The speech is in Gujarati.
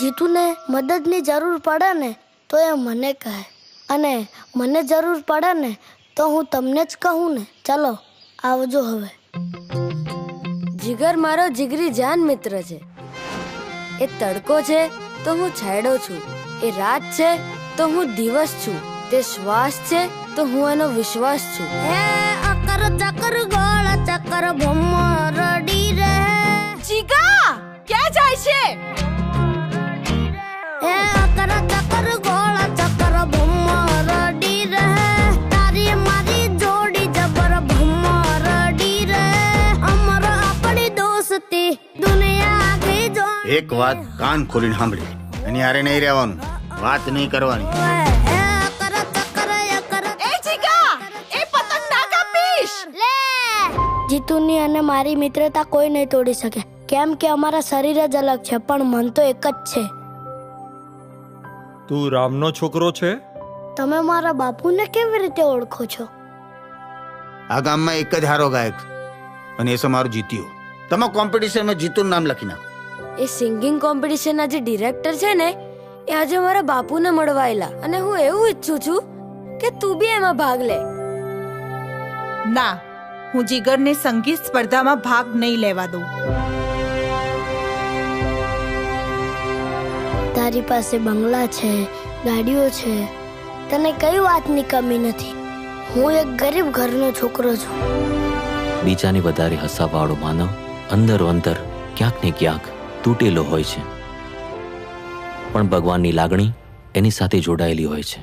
જીતુને મદદની જરૂર પડે ને તો એ મને કહે. અને મને જરૂર પડે ને તો હું તમને જ કહું ને. ચાલો આવજો હવે. જીગર મારો જીગરી જાન મિત્ર છે. એ તડકો છે તો હું છેડો છું. એ રાત છે તો હું દિવસ છું. તે શ્વાસ છે તો હું એનો વિશ્વાસ છું. હે અકર ચકર ગોળ ચકર ભમરડી રે. જીગા ક્યાં જાય છે? એક વાત કાન ખોલીને સાંભળી એની હારે નહીં રહેવાનું વાત નહીં કરવાની જીતુની અને મારી મિત્રતા કોઈ નહીં તોડી શકે કેમ કે અમારા શરીર જ અલગ છે પણ મન તો એક જ છે। તું રામનો છોકરો છે? તમે મારા બાપુને કેવી રીતે ઓળખો છો? આ ગામમાં એક જ હારો ગાયક અને એ સમારો જીત્યો. તમે કોમ્પિટિશનમાં જીતુનું નામ લખી નાખો. એ સિંગિંગ કોમ્પિટિશનના જે ડિરેક્ટર છે ને એ આજે મારા બાપુને મળવાયેલા. અને હું એવું ઈચ્છું છું કે તું બી એમાં ભાગ લે. ના હું જીગરને સંગીત સ્પર્ધામાં ભાગ નહીં લેવા દઉં. તારી પાસે બંગલા છે, ગાડીઓ છે. તને કઈ વાતની કમી નથી? હું એક ગરીબ ઘરનો છોકરો છું. બીજાને વધારે હસાવાળો માનવ અંદરો અંદર ક્યાંક ને ક્યાંક તૂટેલો હોય છે. પણ ભગવાનની લાગણી એની સાથે જોડાયેલી હોય છે.